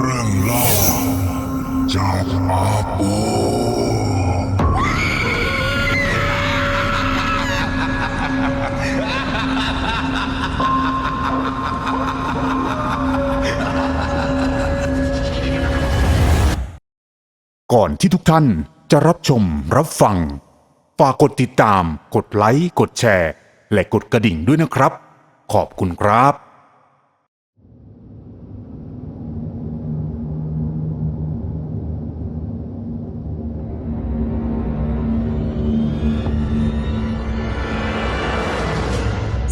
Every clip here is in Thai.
เรื่องเล่าจากอาโปก่อนที่ทุกท่านจะรับชมรับฟัง ฝากกดติดตาม กดไลค์ กดแชร์ และกดกระดิ่งด้วยนะครับ ขอบคุณครับ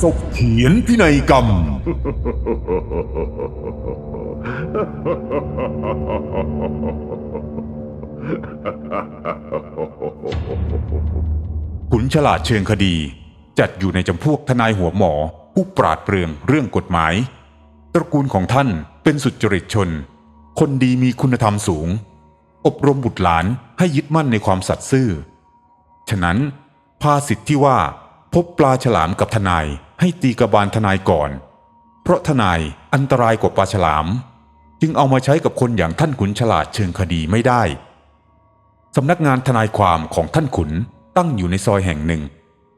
ศพเขียนพินัยกรรม ขุนฉลาดเชิงคดี จัดอยู่ในจำพวกทนายหัวหมอ ผู้ปราดเปรื่องเรื่องกฎหมาย ตระกูลของท่านเป็นสุจริตชน คนดีมีคุณธรรมสูง อบรมบุตรหลานให้ยึดมั่นในความสัตย์ซื่อ ฉะนั้นภาษิตที่ว่าพบปลาฉลามกับทนาย ให้ตีกระบาลทนายก่อน เพราะทนายอันตรายกว่าปลาฉลาม จึงเอามาใช้กับคนอย่างท่านขุนฉลาดเชิงคดีไม่ได้สำนักงานทนายความของท่านขุนตั้งอยู่ในซอยแห่งหนึ่ง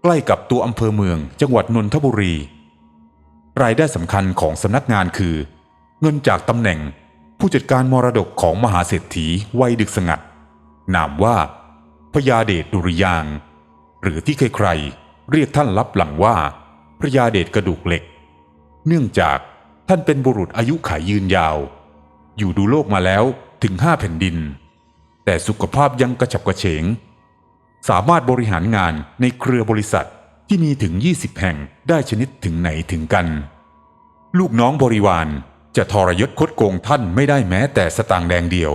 ใกล้กับตัวอำเภอเมือง จังหวัดนนทบุรี รายได้สำคัญของสำนักงานคือ เงินจากตำแหน่งผู้จัดการมรดกของมหาเศรษฐีวัยดึกสงัด นามว่าพญาเดชดุริยาง หรือที่ใครๆเรียกท่านลับหลังว่า ระยาเดชกระดูกเหล็ก เนื่องจากท่านเป็นบุรุษอายุขายยืนยาว อยู่ดูโลกมาแล้วถึงห้าแผ่นดิน แต่สุขภาพยังกระฉับกระเฉง สามารถบริหารงานในเครือบริษัทที่มีถึง 20 แห่งได้ชนิดถึงไหนถึงกัน ลูกน้องบริวารจะทรยศคดโกงท่านไม่ได้แม้แต่สตางค์แดงเดียว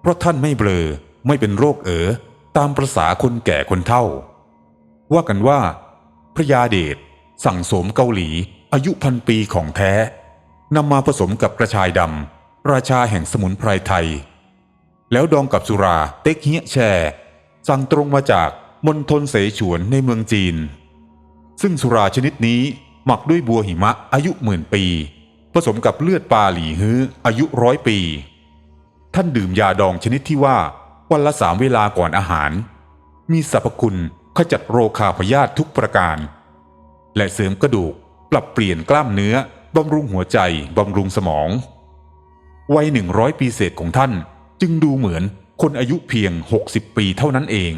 เพราะท่านไม่เบลอไม่เป็นโรคเอ๋อตามประษาคนแก่คนเฒ่า ว่ากันว่า พระยาเดช สั่งสมเกาหลี อายุพันปีของแท้นำมาผสมกับกระชายดำราชาแห่งสมุนไพรไทย แล้วดองกับสุราเต็กเฮียแช่ สั่งตรงมาจากมณฑลเสฉวนในเมืองจีน ซึ่งสุราชนิดนี้หมักด้วยบัวหิมะอายุหมื่นปี ผสมกับเลือดปลาหลีฮื้ออายุร้อยปี ท่านดื่มยาดองชนิดที่ว่าวันละสามเวลาก่อนอาหาร มีสรรพคุณขจัดโรคาพยาธิทุกประการ และเสริมกระดูก ปรับเปลี่ยนกล้ามเนื้อบำรุงหัวใจ บำรุงสมอง วัยหนึ่งร้อยปีเศษของท่าน จึงดูเหมือนคนอายุเพียง 60 ปีเท่านั้นเอง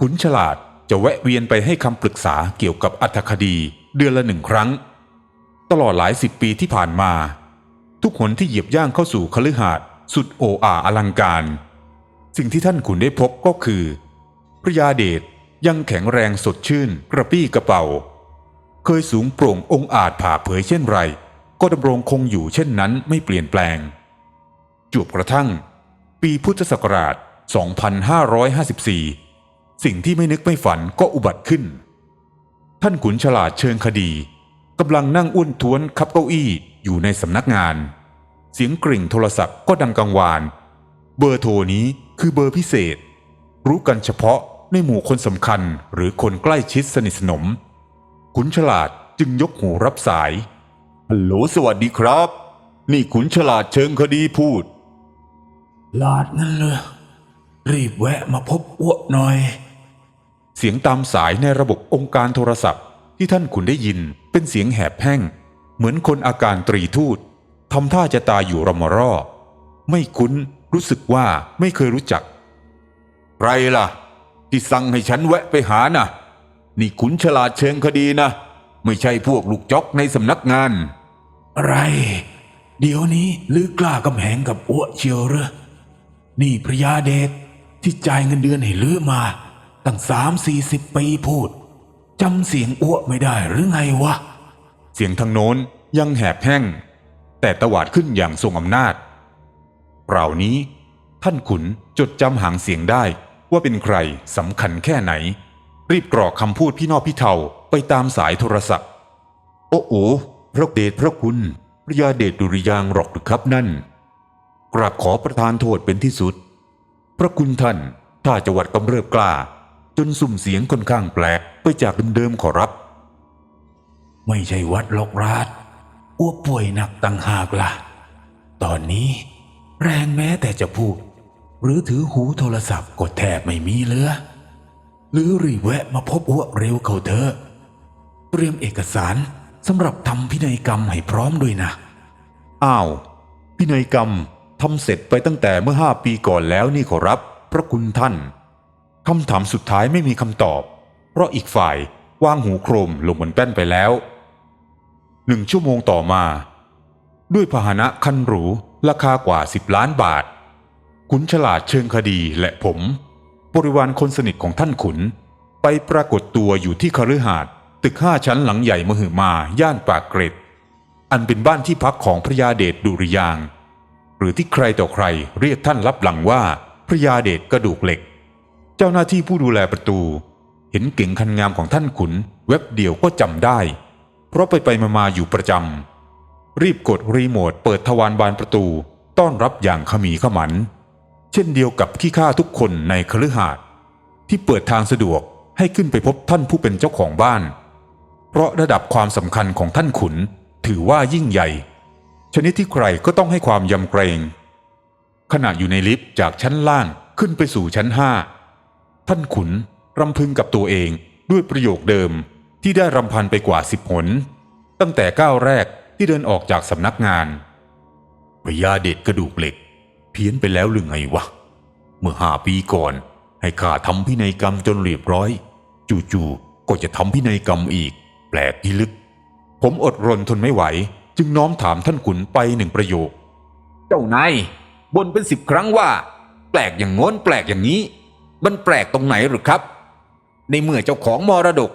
ขุนฉลาดจะแวะเวียนไปให้คำปรึกษาเกี่ยวกับอัธคดีเดือนละหนึ่งครั้ง ตลอดหลายสิบปีที่ผ่านมา ทุกคนที่เหยียบย่างเข้าสู่คฤหาสน์สุดโออาอลังการ สิ่งที่ท่านขุนได้พบก็คือพระยาเดชยังแข็งแรงสดชื่น กระปี้กระเป๋า เคยสูงโปร่งองอาจผ่าเผยเช่นไร ก็ดำรงคงอยู่เช่นนั้นไม่เปลี่ยนแปลง จวบกระทั่ง ปีพุทธศักราช 2554 สิ่งที่ไม่นึกไม่ฝันก็อุบัติขึ้น ท่านขุนฉลาดเชิงคดีกำลังนั่งอ้วนท้วนขับเก้าอี้อยู่ในสำนักงาน เสียงกริ่งโทรศัพท์ก็ดังกังวาน เบอร์โทรนี้คือเบอร์พิเศษ รู้กันเฉพาะในหมู่คนสำคัญหรือคนใกล้ชิดสนิทสนม ขุนฉลาดจึงยกหูรับสาย ฮัลโหลสวัสดีครับ นี่ขุนฉลาดเชิงคดีพูดลาดนั่นเลยรีบแวะมาพบอ้วกหน่อย เสียงตามสายในระบบองค์การโทรศัพท์ที่ท่านขุนได้ยินเป็นเสียงแหบแห้ง เหมือนคนอาการตรีทูตทำท่าจะตายอยู่รมรอไม่คุ้นรู้สึกว่าไม่เคยรู้จัก ใครล่ะ ที่สั่งให้ฉันแวะไปหานะ นี่ขุนฉลาดเชิงคดีนะ ไม่ใช่พวกลูกจอกในสำนักงาน อะไร เดี๋ยวนี้ลือกล้ากำแหงกับอ้วกเชียวเหรอนี่พระยาเดชที่จ่ายเงินเดือนให้ลือมา ตั้งสามสี่สิบปีพูดจำเสียงอ้วกไม่ได้หรือไงวะ เสียงทางโน้นยังแหบแห้ง แต่ตวาดขึ้นอย่างทรงอำนาจเปล่านี้ ท่านขุนจดจำหางเสียงได้ว่าเป็นใครสำคัญแค่ไหน รีบกรอกคำพูดพี่นอกพี่เทาไปตามสายโทรศัพท์ โอ้โอพระเดชพระคุณพระยาเดชดุริยางหรอกหรือครับนั่น กราบขอประทานโทษเป็นที่สุด พระคุณท่านถ้าจะวัดกำเริบกล้า จนสุ่มเสียงค่อนข้างแปลกไปจากเดิมๆขอรับ ไม่ใช่วัดลกราดอ้วกป่วยหนักต่างหากล่ะ ตอนนี้แรงแม้แต่จะพูด หรือถือหูโทรศัพท์ก็แทบไม่มีเหลือ หรือรีแวะมาพบอ้วเร็วเขาเถอะเตรียมเอกสารสำหรับทำพินัยกรรมให้พร้อมด้วยนะ อ้าว พินัยกรรมทำเสร็จไปตั้งแต่เมื่อห้าปีก่อนแล้วนี่ขอรับ พระคุณท่านคำถามสุดท้ายไม่มีคำตอบ เพราะอีกฝ่ายวางหูโครมลงบนแป้นไปแล้วหนึ่งชั่วโมงต่อมา ด้วยพาหนะคันหรูราคากว่าสิบล้านบาทขุนฉลาดเชิงคดีและผม บริวารคนสนิทของท่านขุน ไปปรากฏตัวอยู่ที่คฤหาสน์ตึกห้าชั้นหลังใหญ่มหึมาย่านปากเกร็ด อันเป็นบ้านที่พักของพระยาเดชดุริยาง หรือที่ใครต่อใครเรียกท่านรับหลังว่าพระยาเดชกระดูกเหล็ก เจ้าหน้าที่ผู้ดูแลประตู เห็นเก่งคันงามของท่านขุน เว็บเดียวก็จำได้ เพราะไปไปมามาอยู่ประจำรีบกดรีโมทเปิดทวารบานประตู ต้อนรับอย่างขมีขมัน เช่นเดียวกับขี้ข้าทุกคนในคฤหาสน์ที่เปิดทางสะดวกให้ขึ้นไปพบท่านผู้เป็นเจ้าของบ้าน เพราะระดับความสำคัญของท่านขุนถือว่ายิ่งใหญ่ ชนิดที่ใครก็ต้องให้ความยำเกรง ขณะอยู่ในลิฟต์จากชั้นล่างขึ้นไปสู่ชั้นห้าท่านขุนรำพึงกับตัวเองด้วยประโยคเดิมที่ได้รำพันไปกว่าสิบหน ตั้งแต่ก้าวแรกที่เดินออกจากสำนักงานพญาเด็ดกระดูกเหล็ก เพี้ยนไปแล้วหรือไงวะ เมื่อห้าปีก่อน ให้ข้าทำพินัยกรรมจนเรียบร้อย จู่ๆก็จะทำพินัยกรรมอีก แปลกที่ลึก ผมอดรนทนไม่ไหว จึงน้อมถามท่านขุนไปหนึ่งประโยค เจ้านายบนเป็นสิบครั้งว่า แปลกอย่างโน้นแปลกอย่างนี้ มันแปลกตรงไหนหรือครับ ในเมื่อเจ้าของมรดก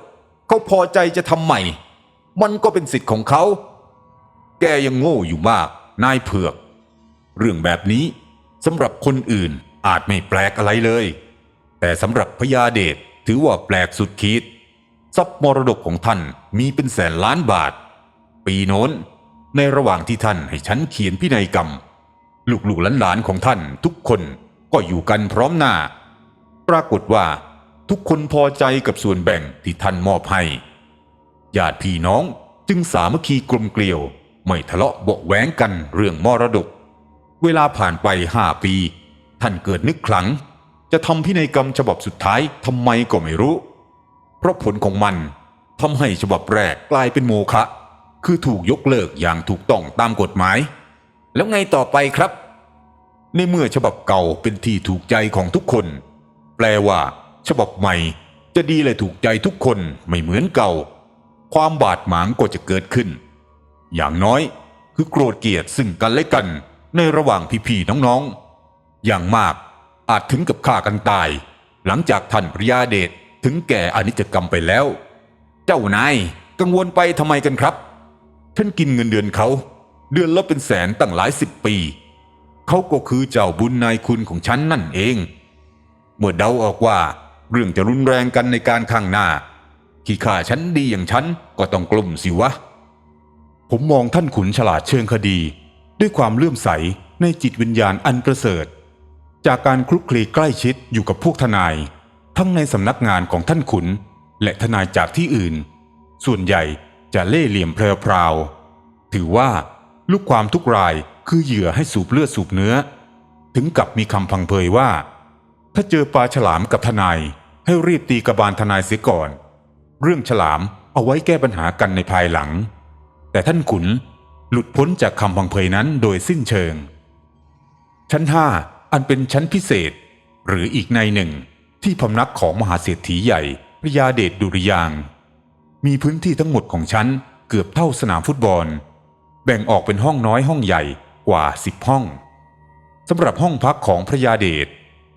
เขาพอใจจะทำใหม่ มันก็เป็นสิทธิ์ของเขา แกยังโง่อยู่มาก นายเผือก เรื่องแบบนี้ สำหรับคนอื่นอาจไม่แปลกอะไรเลย แต่สำหรับพญาเดชถือว่าแปลกสุดขีดทรัพย์มรดกของท่านมีเป็นแสนล้านบาท ปีโน้น ในระหว่างที่ท่านให้ฉันเขียนพินัยกรรม ลูกๆหลานๆของท่านทุกคนก็อยู่กันพร้อมหน้า ปรากฏว่าทุกคนพอใจกับส่วนแบ่งที่ท่านมอบให้ญาติพี่น้องจึงสามัคคีกลมเกลียว ไม่ทะเลาะเบาะแว้งกันเรื่องมรดก เวลาผ่านไปห้าปี ท่านเกิดนึกครั้งจะทำพินัยกรรมฉบับสุดท้ายทำไมก็ไม่รู้ เพราะผลของมันทำให้ฉบับแรกกลายเป็นโมฆะคือถูกยกเลิกอย่างถูกต้องตามกฎหมาย แล้วไงต่อไปครับ ในเมื่อฉบับเก่าเป็นที่ถูกใจของทุกคน แปลว่า ฉบับใหม่จะดีและถูกใจทุกคนไม่เหมือนเก่า ความบาดหมางก็จะเกิดขึ้น อย่างน้อยคือโกรธเกลียดซึ่งกันและกัน ในระหว่างพี่ๆน้องๆ อย่างมากอาจถึงกับฆ่ากันตาย หลังจากท่านพระยาเดชถึงแก่อนิจกรรมไปแล้ว เจ้านายกังวลไปทำไมกันครับท่านกินเงินเดือนเขา เดือนละเป็นแสนตั้งหลายสิบปี เขาก็คือเจ้าบุญนายคุณของฉันนั่นเอง เมื่อเดาออกว่า เรื่องจะรุนแรงกันในการข้างหน้า ขี้ข้าฉันดีอย่างฉันก็ต้องกลุ่มสิวะ ผมมองท่านขุนฉลาดเชิงคดี ด้วยความเลื่อมใสในจิตวิญญาณอันประเสริฐ จากการคลุกคลีใกล้ชิดอยู่กับพวกทนาย ทั้งในสำนักงานของท่านขุน และทนายจากที่อื่น ส่วนใหญ่จะเล่เหลี่ยมเพลวถือว่าลูกความทุกรายคือเหยื่อให้สูบเลือดสูบเนื้อ ถึงกับมีคำพังเพยว่า ถ้าเจอปลาฉลามกับทนาย ให้รีบตีกระบาลทนายเสียก่อน เรื่องฉลามเอาไว้แก้ปัญหากันในภายหลัง แต่ท่านขุน หลุดพ้นจากคำพังเพยนั้นโดยสิ้นเชิง ชั้นห้าอันเป็นชั้นพิเศษ หรืออีกในหนึ่ง ที่พำนักของมหาเศรษฐีใหญ่พระยาเดชดุริยาง มีพื้นที่ทั้งหมดของชั้นเกือบเท่าสนามฟุตบอล แบ่งออกเป็นห้องน้อยห้องใหญ่กว่าสิบห้องสำหรับห้องพักของพระยาเดช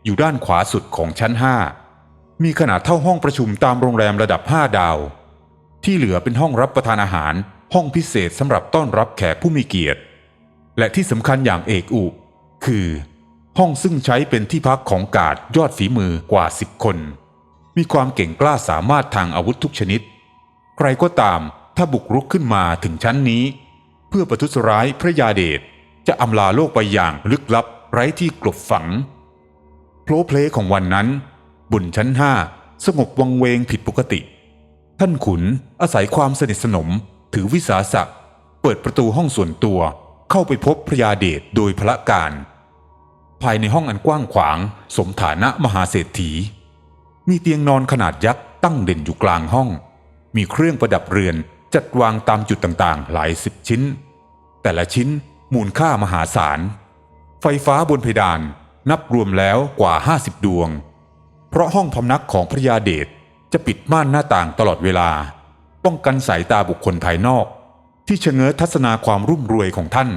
อยู่ด้านขวาสุดของชั้นห้ามีขนาดเท่าห้องประชุมตามโรงแรมระดับห้าดาว ที่เหลือเป็นห้องรับประทานอาหาร ห้องพิเศษสำหรับต้อนรับแขกผู้มีเกียรติ และที่สำคัญอย่างเอกอุ คือ ห้องซึ่งใช้เป็นที่พักของกาดยอดฝีมือกว่าสิบคน มีความเก่งกล้าสามารถทางอาวุธทุกชนิด ใครก็ตามถ้าบุกรุกขึ้นมาถึงชั้นนี้ เพื่อประทุษร้ายพระยาเดชจะอำลาโลกไปอย่างลึกลับไร้ที่กลบฝังโพลเพลของวันนั้นบนชั้นห้าสงบวังเวงผิดปกติ ท่านขุนอาศัยความสนิทสนม ถือวิสาสะเปิดประตูห้องส่วนตัวเข้าไปพบพระยาเดชโดยพละการ ภายในห้องอันกว้างขวาง สมฐานะมหาเศรษฐี มีเตียงนอนขนาดยักษ์ตั้งเด่นอยู่กลางห้อง มีเครื่องประดับเรือนจัดวางตามจุดต่างๆ หลายสิบชิ้น แต่ละชิ้นมูลค่ามหาศาล ไฟฟ้าบนเพดานนับรวมแล้วกว่า 50 ดวง เพราะห้องพำนักของพระยาเดชจะปิดม่านหน้าต่างตลอดเวลา ป้องกันสายตาบุคคลภายนอก ที่ชะเง้อทัศนาความรุ่มรวยของท่าน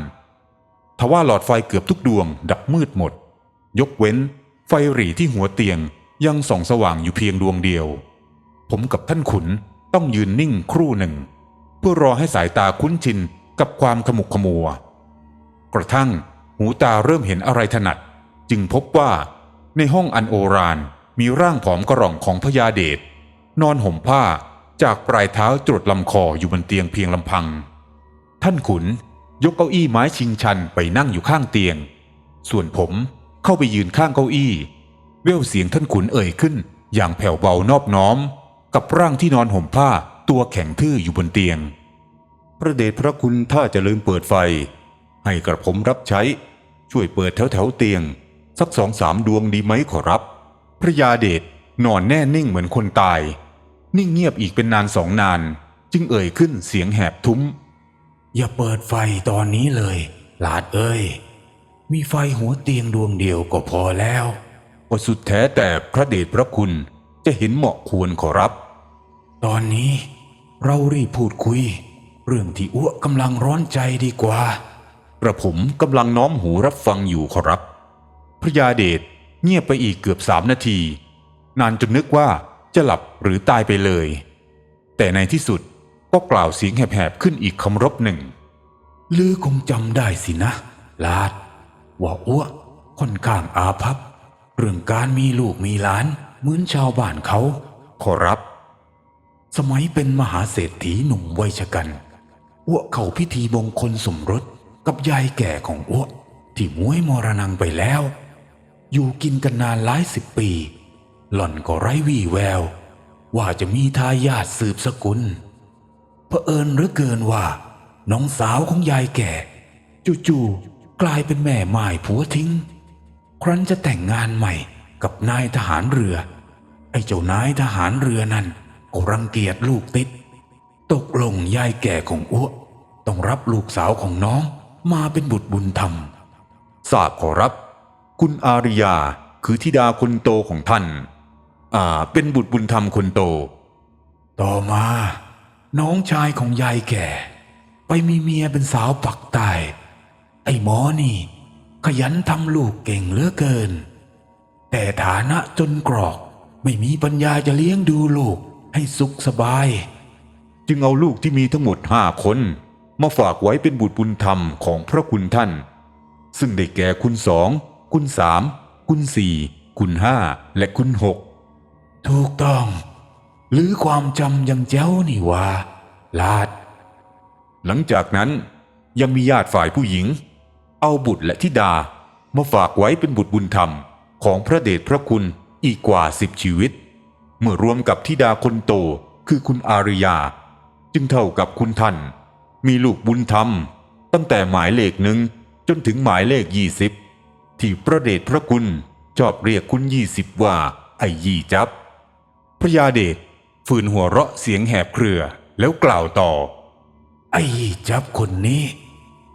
ทว่าหลอดไฟเกือบทุกดวง ดับมืดหมด ยกเว้น ไฟหรี่ที่หัวเตียงยังส่องสว่างอยู่เพียงดวงเดียว ผมกับท่านขุนต้องยืนนิ่งครู่หนึ่ง เพื่อรอให้สายตาคุ้นชินกับความขมุกขมัว กระทั่งหูตาเริ่มเห็นอะไรถนัด จึงพบว่าในห้องอันโอรานมีร่างผอมกระร่องของพญาเดชนอนห่มผ้า จากปลายเท้าจรดลำคออยู่บนเตียงเพียงลำพัง ท่านขุนยกเก้าอี้ไม้ชิงชันไปนั่งอยู่ข้างเตียง ส่วนผมเข้าไปยืนข้างเก้าอี้ เววเสียงท่านขุนเอ่ยขึ้น อย่างแผ่วเบานอบน้อม กับร่างที่นอนห่มผ้าตัวแข็งทื่ออยู่บนเตียง พระเดชพระคุณถ้าจะลืมเปิดไฟ ให้กระผมรับใช้ ช่วยเปิดแถวแถวเตียง สักสองสามดวงดีไหมขอรับ พระยาเดชนอนแน่นิ่งเหมือนคนตาย นิ่งเงียบอีกเป็นนานสองนาน จึงเอ่ยขึ้นเสียงแหบทุ้ม อย่าเปิดไฟตอนนี้เลย หลาดเอ้ย มีไฟหัวเตียงดวงเดียวก็พอแล้วก็สุดแท้แต่พระเดชพระคุณจะเห็นเหมาะควรขอรับ ตอนนี้เรารีบพูดคุย เรื่องที่อ้วกำลังร้อนใจดีกว่า กระผมกำลังน้อมหูรับฟังอยู่ขอรับ พระยาเดชเงียบไปอีกเกือบสามนาที นานจนนึกว่า จะหลับหรือตายไปเลย แต่ในที่สุดก็กล่าวเสียงแหบๆขึ้นอีกคำรบหนึ่ง ลือคงจำได้สินะ ลาด ว่าอ้วกค่อนข้างอาภัพ เรื่องการมีลูกมีหลาน เหมือนชาวบ้านเขา ขอรับ สมัยเป็นมหาเศรษฐีหนุ่มวัยชะกันอ้วกเข้าพิธีมงคลสมรสกับยายแก่ของอ้วกที่มวยมรณงไปแล้ว อยู่กินกันนานหลายสิบปี หล่อนก็ไร้วี่แวว ว่าจะมีทายาทสืบสกุลเผอิญเหลือเกินว่า น้องสาวของยายแก่ จู่ๆกลายเป็นแม่ไม้ผัวทิ้ง ครั้นจะแต่งงานใหม่กับนายทหารเรือ ไอ้เจ้านายทหารเรือนั่นก็รังเกียจลูกติด ตกลงยายแก่ของอ้วต้องรับลูกสาวของน้องมาเป็นบุตรบุญธรรมทราบขอรับ คุณอาริยาคือธิดาคนโตของท่าน เป็นบุตรบุญธรรมคนโต ต่อมา น้องชายของยายแก่ ไปมีเมียเป็นสาวปักใต้ไอ้หมอนี่ ขยันทำลูกเก่งเหลือเกิน แต่ฐานะจนกรอกไม่มีปัญญาจะเลี้ยงดูลูกให้สุขสบาย จึงเอาลูกที่มีทั้งหมดห้าคน มาฝากไว้เป็นบุตรบุญธรรมของพระคุณท่าน ซึ่งได้แก่คุณสอง คุณสาม คุณสี่ คุณห้า และคุณหก ถูกต้อง หรือความจำยังแจ้วนี่วาลาด หลังจากนั้นยังมีญาติฝ่ายผู้หญิง เอาบุตรและธิดามาฝากไว้เป็นบุตรบุญธรรมของพระเดชพระคุณอีกกว่าสิบชีวิต เมื่อรวมกับธิดาคนโตคือคุณอาริยา จึงเท่ากับคุณท่าน มีลูกบุญธรรม ตั้งแต่หมายเลขหนึ่งจนถึงหมายเลขยี่สิบที่พระเดชพระคุณชอบเรียกคุณยี่สิบว่าไอ้ยี่จับ พระยาเดชฝืนหัวเราะเสียงแหบเครือแล้วกล่าวต่อ ไอ้จับคนนี้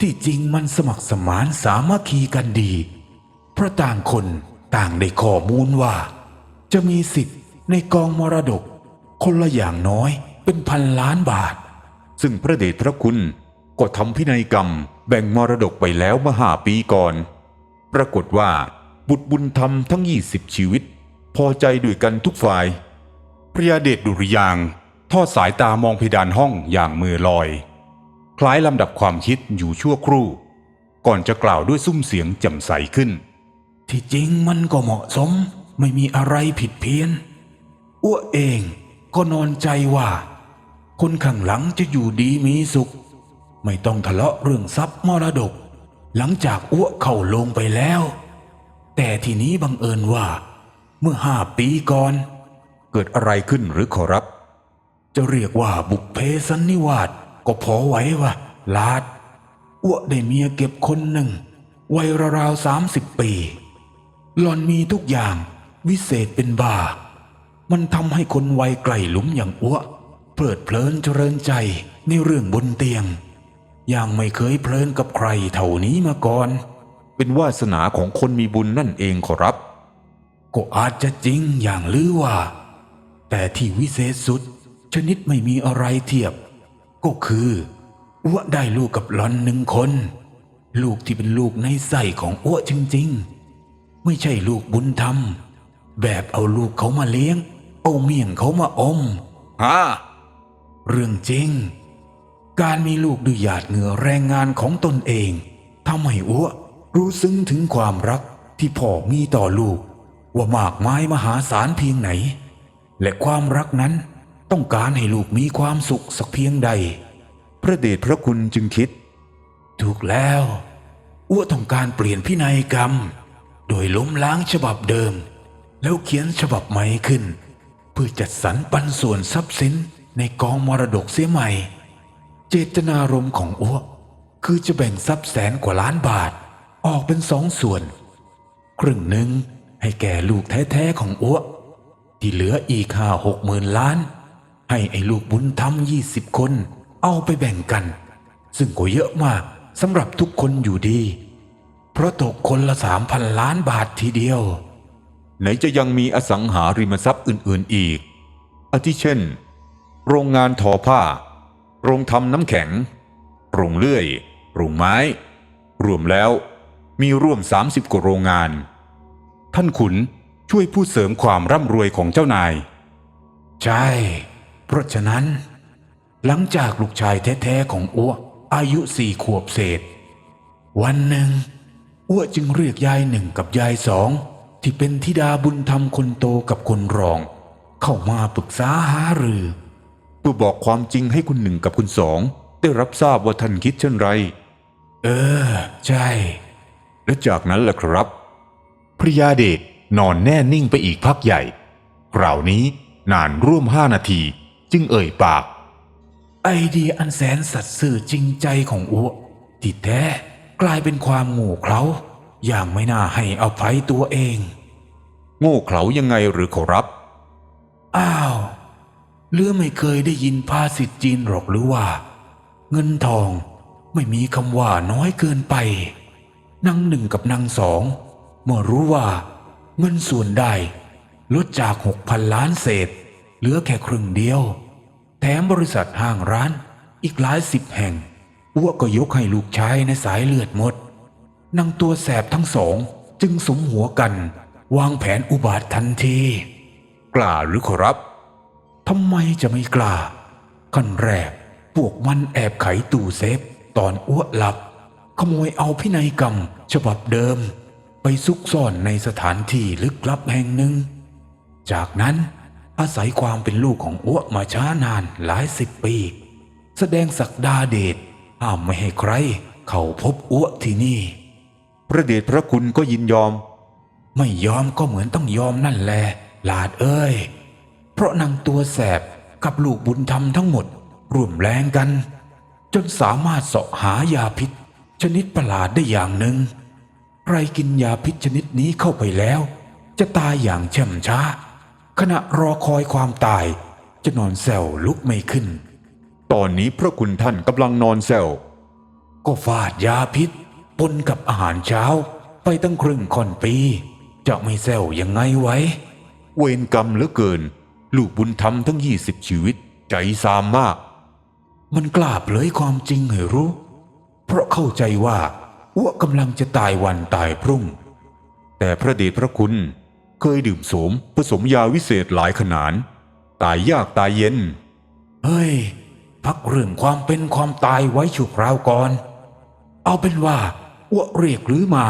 ที่จริงมันสมัครสมานสามัคคีกันดี เพราะต่างคนต่างได้ข้อมูลว่า จะมีสิทธิ์ในกองมรดก คนละอย่างน้อยเป็นพันล้านบาท ซึ่งพระเดชพระคุณก็ทำพินัยกรรมแบ่งมรดกไปแล้วเมื่อห้าปีก่อน ปรากฏว่าบุตรบุญธรรมทั้ง20ชีวิต พอใจด้วยกันทุกฝ่าย พระยาเดชดุริยางทอดสายตามองเพดานห้องอย่างมือลอย คล้ายลำดับความคิดอยู่ชั่วครู่ ก่อนจะกล่าวด้วยซุ้มเสียงแจ่มใสขึ้น ที่จริงมันก็เหมาะสม ไม่มีอะไรผิดเพี้ยนอ้วเองก็นอนใจว่า คนข้างหลังจะอยู่ดีมีสุข ไม่ต้องทะเลาะเรื่องทรัพย์มรดก หลังจากอ้วเข้าลงไปแล้ว แต่ทีนี้บังเอิญว่า เมื่อห้าปีก่อน กิดอะไรขึ้นหรือขอรับ จะเรียกว่าบุกเพสันนิวาสก็พอไหววะลาดอ้วได้เมียเก็บคนหนึ่ง วัยราวๆสามสิบปี หล่อนมีทุกอย่างวิเศษเป็นบา มันทำให้คนวัยไกลหลุมอย่างอ้วเพลิดเพลินเจริญใจในเรื่องบนเตียง อย่างไม่เคยเพลินกับใครเท่านี้มาก่อน เป็นวาสนาของคนมีบุญนั่นเองขอรับ ก็อาจจะจริงอย่างลือว่า แต่ที่วิเศษสุด ชนิดไม่มีอะไรเทียบ ก็คืออ้วได้ลูกกับหลอนหนึ่งคน ลูกที่เป็นลูกในไส้ของอ้วจริง ๆ ไม่ใช่ลูกบุญธรรม แบบเอาลูกเขามาเลี้ยง เอาเมี่ยงเขามาอมฮะเรื่องจริง การมีลูกด้วยหยาดเหงื่อแรงงานของตนเองทำให้อ้วรู้ซึ้งถึงความรักที่พ่อมีต่อลูก ว่ามากมายมหาศาลเพียงไหน และความรักนั้นต้องการให้ลูกมีความสุขสักเพียงใด พระเดชพระคุณจึงคิด ถูกแล้วอ้วต้องการเปลี่ยนพินัยกรรม โดยล้มล้างฉบับเดิม แล้วเขียนฉบับใหม่ขึ้น เพื่อจัดสรรปันส่วนทรัพย์สินในกองมรดกเสียใหม่ เจตนารมณ์ของอ้วคือจะแบ่งทรัพย์แสนกว่าล้านบาท ออกเป็นสองส่วน ครึ่งหนึ่งให้แก่ลูกแท้ๆของอ้ว ที่เหลืออีกห้าหกหมื่นล้าน ให้ไอ้ลูกบุญธรรมยี่สิบคน เอาไปแบ่งกัน ซึ่งก็เยอะมากสำหรับทุกคนอยู่ดี เพราะตกคนละสามพันล้านบาททีเดียว ไหนจะยังมีอสังหาริมทรัพย์อื่นๆอีก อาทิเช่น โรงงานทอผ้า โรงทำน้ำแข็ง โรงเลื่อย โรงไม้ รวมแล้วมีร่วม 30กว่าโรงงาน ท่านขุน ช่วยพูดเสริมความร่ำรวยของเจ้านาย ใช่ เพราะฉะนั้น หลังจากลูกชายแท้ๆของอ้วอายุสี่ขวบเศษ วันหนึ่งอ้วจึงเรียกยายหนึ่งกับยายสองที่เป็นธิดาบุญธรรมคนโตกับคนรอง เข้ามาปรึกษาหารือเพื่อบอกความจริงให้คุณหนึ่งกับคุณสองได้รับทราบว่าท่านคิดเช่นไร เออ ใช่ และจากนั้นล่ะครับ พระยาเดช นอนแน่นิ่งไปอีกพักใหญ่ คราวนี้นานร่วมห้านาที จึงเอ่ยปาก ไอเดียอันแสนสัตย์ซื่อจริงใจของอ้วที่แท้กลายเป็นความโง่เขลาอย่างไม่น่าให้อภัยตัวเอง โง่เขลายังไงหรือขอรับ อ้าวเลือไม่เคยได้ยินภาษิตจีนหรอกหรือว่า เงินทองไม่มีคำว่าน้อยเกินไป นางหนึ่งกับนางสอง เมื่อรู้ว่า เงินส่วนได้ลดจากหกพันล้านเศษ เหลือแค่ครึ่งเดียว แถมบริษัทห้างร้านอีกหลายสิบแห่งอ้วก็ยกให้ลูกชายในสายเลือดหมดนางตัวแสบทั้งสองจึงสมหัวกัน วางแผนอุบาททันที กล้าหรือขอรับทำไมจะไม่กล้า ขั้นแรกพวกมันแอบไขตู้เซฟ ตอนอ้วหลับ ขโมยเอาพินัยกรรม ฉบับเดิม ไปซุกซ่อนในสถานที่ลึกลับแห่งหนึ่ง จากนั้นอาศัยความเป็นลูกของอ้วมาช้านานหลายสิบปี แสดงศักดาเดชห้ามไม่ให้ใคร เข้าพบอ้วที่นี่ พระเดชพระคุณก็ยินยอม ไม่ยอมก็เหมือนต้องยอมนั่นแหละหลาดเอ้ย เพราะนางตัวแสบกับลูกบุญธรรมทั้งหมดร่วมแรงกัน จนสามารถเสาะหายาพิษ ชนิดประหลาดได้อย่างหนึ่ง ใครกินยาพิษชนิดนี้เข้าไปแล้ว จะตายอย่างเช่มช้า ขณะรอคอยความตาย จะนอนแซวลุกไม่ขึ้น ตอนนี้พระคุณท่านกำลังนอนแซวก็ฟาดยาพิษปนกับอาหารเช้า ไปตั้งครึ่งค่อนปี จะไม่แซวยังไงไว้ เวรกรรมเหลือเกิน ลูกบุญธรรมทั้งยี่สิบชีวิต ใจซามมาก มันกล้าเผยความจริงให้รู้ เพราะเข้าใจว่า อ้วกำลังจะตายวันตายพรุ่ง แต่พระเดชพระคุณเคยดื่มโสมผสมยาวิเศษหลายขนาดตายยากตายเย็น เฮ้ย พักเรื่องความเป็นความตายไว้ชั่วคราวก่อน เอาเป็นว่าอ้วกเรียกหรือมา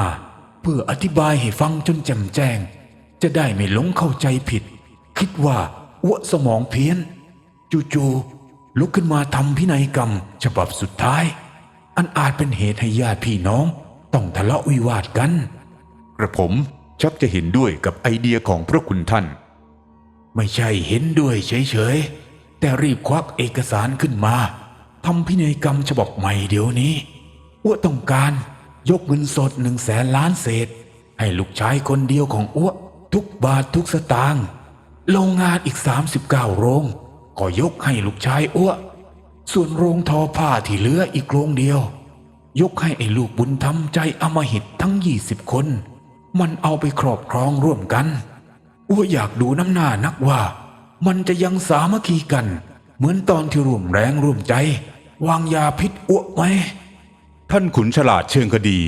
เพื่ออธิบายให้ฟังจนแจ่มแจ้ง จะได้ไม่หลงเข้าใจผิด คิดว่าอ้วกสมองเพี้ยน จู่ๆลุกขึ้นมาทำพินัยกรรม ฉบับสุดท้าย อันอาจเป็นเหตุให้ญาติพี่น้องต้องทะเลาะวิวาทกัน กระผมชักจะเห็นด้วยกับไอเดียของพระคุณท่าน ไม่ใช่เห็นด้วยเฉยๆ แต่รีบควักเอกสารขึ้นมาทำพินัยกรรมฉบับใหม่เดี๋ยวนี้อ้วต้องการยกเงินสดหนึ่งแสนล้านเศษ ให้ลูกชายคนเดียวของอ้วทุกบาททุกสตางค์โรงงานอีก 39 โรง ก็ยกให้ลูกชายอ้ว ส่วนโรงทอผ้าที่เหลืออีกโรงเดียว ยกให้ไอ้ลูกบุญธรรมใจอมหิตทั้ง20คน มันเอาไปครอบครองร่วมกันอ้วอยากดูน้ำหน้านักว่า มันจะยังสามัคคีกัน เหมือนตอนที่ร่วมแรงร่วมใจ วางยาพิษอ้วกไหมท่านขุนฉลาดเชิงคดี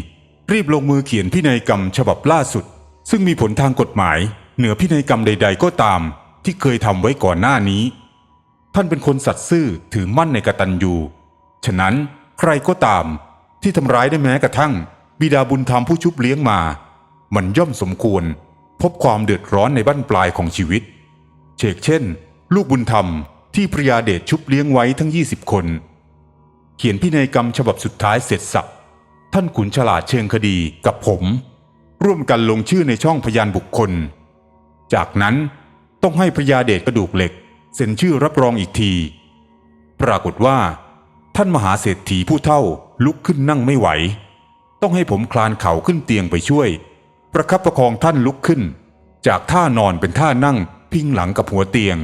รีบลงมือเขียนพินัยกรรมฉบับล่าสุด ซึ่งมีผลทางกฎหมาย เหนือพินัยกรรมใด ๆ ก็ตาม ที่เคยทำไว้ก่อนหน้านี้ ท่านเป็นคนสัตย์ซื่อถือมั่นในกตัญญูฉะนั้นใครก็ตามที่ทำร้ายได้แม้กระทั่ง บิดาบุญธรรมผู้ชุบเลี้ยงมา มันย่อมสมควร พบความเดือดร้อนในบั้นปลายของชีวิต เชกเช่น ลูกบุญธรรมที่พระยาเดชชุบเลี้ยงไว้ทั้ง 20 คน เขียนพินัยกรรมฉบับสุดท้ายเสร็จสับท่านขุนฉลาดเชิงคดีกับผม ร่วมกันลงชื่อในช่องพยานบุคคล จากนั้นต้องให้พระยาเดชกระดูกเหล็ก เซ็นชื่อรับรองอีกที ปรากฏว่า ท่านมหาเศรษฐีผู้เท่าลุกขึ้นนั่งไม่ไหว ต้องให้ผมคลานเข่าขึ้นเตียงไปช่วย ประคับประคองท่านลุกขึ้น จากท่านอนเป็นท่านั่งพิงหลังกับหัวเตียง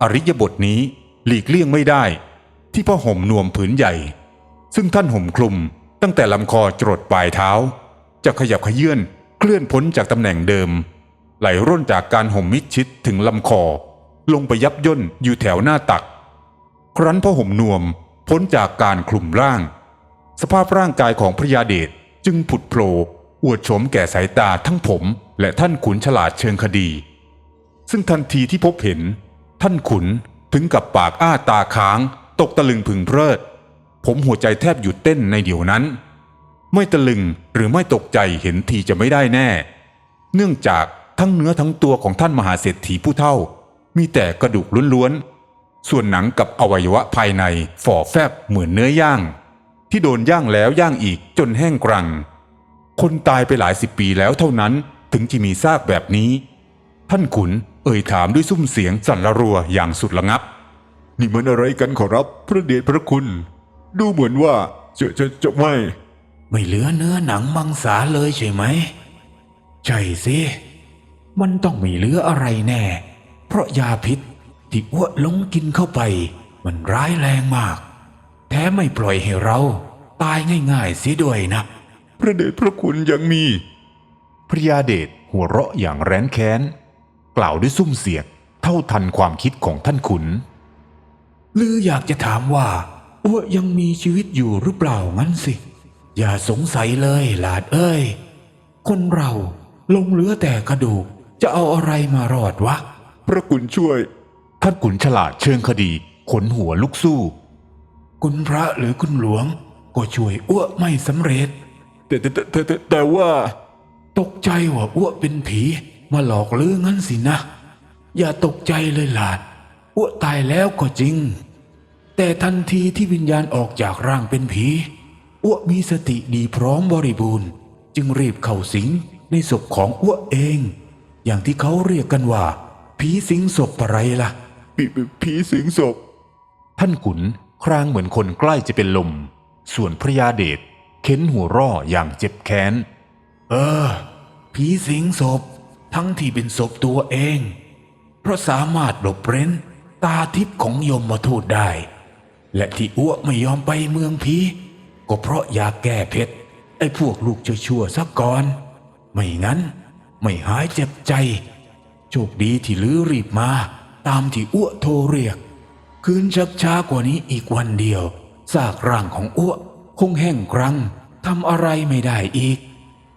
อริยบทนี้หลีกเลี่ยงไม่ได้ ที่พ่อห่มนวมผืนใหญ่ ซึ่งท่านห่มคลุมตั้งแต่ลำคอจรดปลายเท้า จะขยับขยื่นเคลื่อนพ้นจากตำแหน่งเดิม ไหลร่นจากการห่มมิดชิดถึงลำคอ ลงไปยับย่นอยู่แถวหน้าตัก ครั้นพ่อห่มนวมพ้นจากการคลุมร่าง สภาพร่างกายของพระยาเดชจึงผุดโผล่อวดโฉมแก่สายตาทั้งผมและท่านขุนฉลาดเชิงคดี ซึ่งทันทีที่พบเห็น ท่านขุนถึงกับปากอ้าตาค้าง ตกตะลึงพึงเพลิด ผมหัวใจแทบหยุดเต้นในเดี๋ยวนั้น ไม่ตะลึงหรือไม่ตกใจเห็นทีจะไม่ได้แน่ เนื่องจากทั้งเนื้อทั้งตัวของท่านมหาเศรษฐีผู้เท่า มีแต่กระดูกล้วนๆ ส่วนหนังกับอวัยวะภายในฝ่อแฟบเหมือนเนื้อย่าง ที่โดนย่างแล้วย่างอีกจนแห้งกรัง คนตายไปหลายสิบปีแล้วเท่านั้นถึงจะมีซากแบบนี้ ท่านขุนเอ่ยถามด้วยซุ้มเสียงสั่นระรัวอย่างสุดระงับ นี่มันอะไรกันขอรับพระเดชพระคุณ ดูเหมือนว่าจะจะจะไม่ ไม่เหลือเนื้อหนังมังสาเลยใช่ไหม ใช่สิ มันต้องไม่เหลืออะไรแน่ เพราะยาพิษที่อ้วหลงกินเข้าไป มันร้ายแรงมาก แท้ไม่ปล่อยให้เรา ตายง่ายๆเสียด้วยนะ พระเดชพระคุณยังมี พระยาเดชหัวเราะอย่างแร้นแค้น กล่าวด้วยซุ้มเสียงเท่าทันความคิดของท่านขุน หรืออยากจะถามว่าอ้วยังมีชีวิตอยู่หรือเปล่างั้นสิ อย่าสงสัยเลยหลาดเอ้ย คนเราลงเหลือแต่กระดูกจะเอาอะไรมารอดวะ พระคุณช่วย ท่านขุนฉลาดเชิงคดี ขนหัวลุกสู้ คุณพระหรือคุณหลวง ก็ช่วยอ้วไม่สำเร็จแต่แต่แต่แต่แต่แต่ว่า ตกใจว่าอ้วเป็นผีมาหลอกลืองั้นสินะ อย่าตกใจเลยหลานอ้วตายแล้วก็จริง แต่ทันทีที่วิญญาณออกจากร่างเป็นผีอ้วมีสติดีพร้อมบริบูรณ์ จึงรีบเข้าสิงในศพของอ้วเอง อย่างที่เขาเรียกกันว่า ผีสิงศพอะไรล่ะ ผีผีสิงศพ ท่านขุนครางเหมือนคนใกล้จะเป็นลม ส่วนพระยาเดชเค้นหัวเร่ออย่างเจ็บแค้น เออ ผีสิงศพ ทั้งที่เป็นศพตัวเอง เพราะสามารถหลบเร้น ตาทิพย์ของยมมาทูตได้ และที่อ้วกไม่ยอมไปเมืองผีก็เพราะอยากแก้เพชรไอ้พวกลูกชั่วๆสักก่อน ไม่งั้น ไม่หายเจ็บใจ โชคดีที่ลือรีบมา ตามที่อ้วโทรเรียก คืนชักช้ากว่านี้อีกวันเดียวซากร่างของอ้วคงแห้งกรังทำอะไรไม่ได้อีก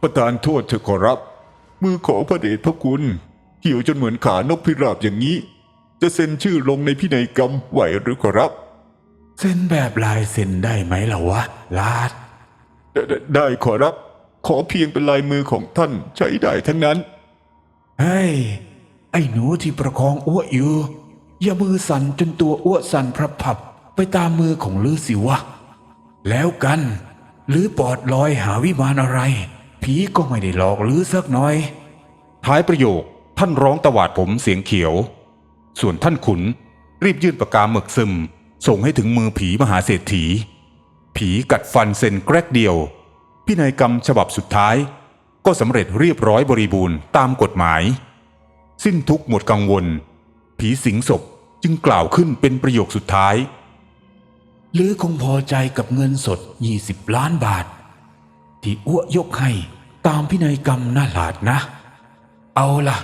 ประทานโทษเถอะขอรับ มือขอพระเดชพระคุณเหี่ยวจนเหมือนขานกพิราบอย่างนี้ จะเซ็นชื่อลงในพินัยกรรมไหวหรือขอรับเส้นแบบลายเซ็นได้ไหมล่ะวะ ลาด ได้ได้ได้ขอรับ ขอเพียงเป็นลายมือของท่านใช้ได้ทั้งนั้น เฮ้ย ไอ้หนูที่ประคองอ้วอยู่ อย่ามือสั่นจนตัวอ้วสั่นพระพับไปตามมือของลือสิวะ แล้วกันหรือปอดลอยหาวิมานอะไร ผีก็ไม่ได้หลอกลือสักหน่อย ท้ายประโยคท่านร้องตวาดผมเสียงเขียว ส่วนท่านขุนรีบยื่นปากกาหมึกซึม ส่งให้ถึงมือผีมหาเศรษฐี ผีกัดฟันเซ็นแกรกเดียว พินัยกรรมฉบับสุดท้าย ก็สำเร็จเรียบร้อยบริบูรณ์ตามกฎหมาย สิ้นทุกข์หมดกังวล ผีสิงศพจึงกล่าวขึ้นเป็นประโยคสุดท้าย หรือคงพอใจกับเงินสด 20 ล้านบาท ที่อ้วยกให้ตามพินัยกรรมน่าหลาดนะ เอาล่ะ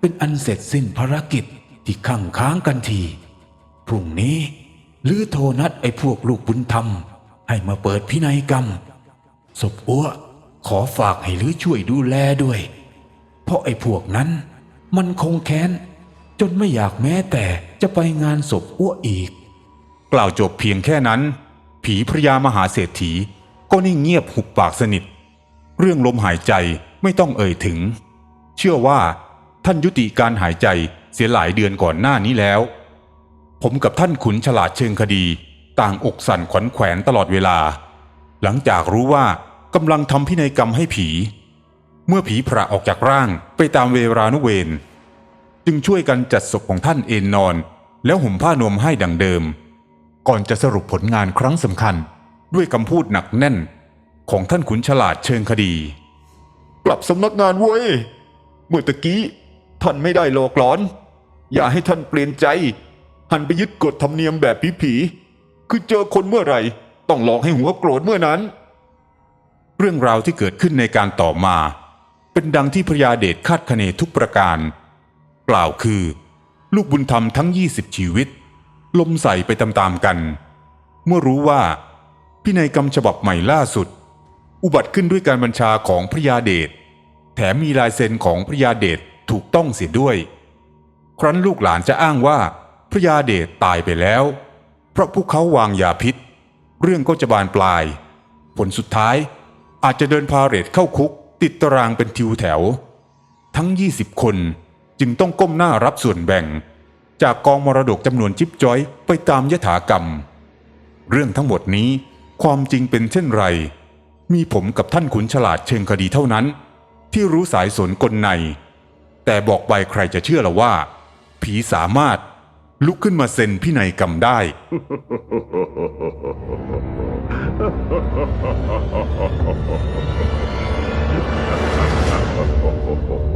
เป็นอันเสร็จสิ้นภารกิจที่ข้างค้างกันที พรุ่งนี้หรือโทรนัดไอ้พวกลูกบุญธรรม ให้มาเปิดพินัยกรรม ศพอ้วขอฝากให้ลือช่วยดูแลด้วย เพราะไอ้พวกนั้น มันคงแค้น จนไม่อยากแม้แต่จะไปงานศพอ้วอีก กล่าวจบเพียงแค่นั้น ผีพระยามหาเศรษฐีก็นิ่งเงียบหุบปากสนิท เรื่องลมหายใจไม่ต้องเอ่ยถึง เชื่อว่าท่านยุติการหายใจเสียหลายเดือนก่อนหน้านี้แล้ว ผมกับท่านขุนฉลาดเชิงคดี ต่างอกสั่นขวัญแขวนตลอดเวลา หลังจากรู้ว่ากำลังทำพินัยกรรมให้ผี เมื่อผีพระออกจากร่างไปตามเวรานุเวรจึงช่วยกันจัดศพของท่านเอนนอน แล้วห่มผ้านวมให้ดังเดิม ก่อนจะสรุปผลงานครั้งสำคัญ ด้วยคำพูดหนักแน่น ของท่านขุนฉลาดเชิงคดี กลับสำนักงานเว้ยเมื่อตะกี้ท่านไม่ได้หลอกหลอน อย่าให้ท่านเปลี่ยนใจ หันไปยึดกฎธรรมเนียมแบบผีๆคือเจอคนเมื่อไหร่ ต้องหลอกให้หัวโกรธเมื่อนั้น เรื่องราวที่เกิดขึ้นในการต่อมา เป็นดังที่พระยาเดชคาดคะเนทุกประการ กล่าวคือ ลูกบุญธรรมทั้ง 20 ชีวิต ลมใส่ไปตามๆกัน เมื่อรู้ว่า พินัยกรรมฉบับใหม่ล่าสุด อุบัติขึ้นด้วยการบัญชาของพระยาเดชแถมมีลายเซ็นของพระยาเดชถูกต้องเสียด้วย ครั้นลูกหลานจะอ้างว่าพระยาเดชตายไปแล้ว เพราะพวกเขาวางยาพิษ เรื่องก็จะบานปลาย ผลสุดท้ายอาจจะเดินพาเรดเข้าคุก ติดตารางเป็นทิวแถว ทั้ง 20 คนจึงต้องก้มหน้ารับส่วนแบ่ง จากกองมรดกจำนวนจิบจ้อยไปตามยถากรรม เรื่องทั้งหมดนี้ความจริงเป็นเช่นไร มีผมกับท่านขุนฉลาดเชิงคดีเท่านั้น ที่รู้สายสนกลใน แต่บอกไปใครจะเชื่อละว่า ผีสามารถลุกขึ้นมาเซ็นพินัยกรรมได้โほほほほほ。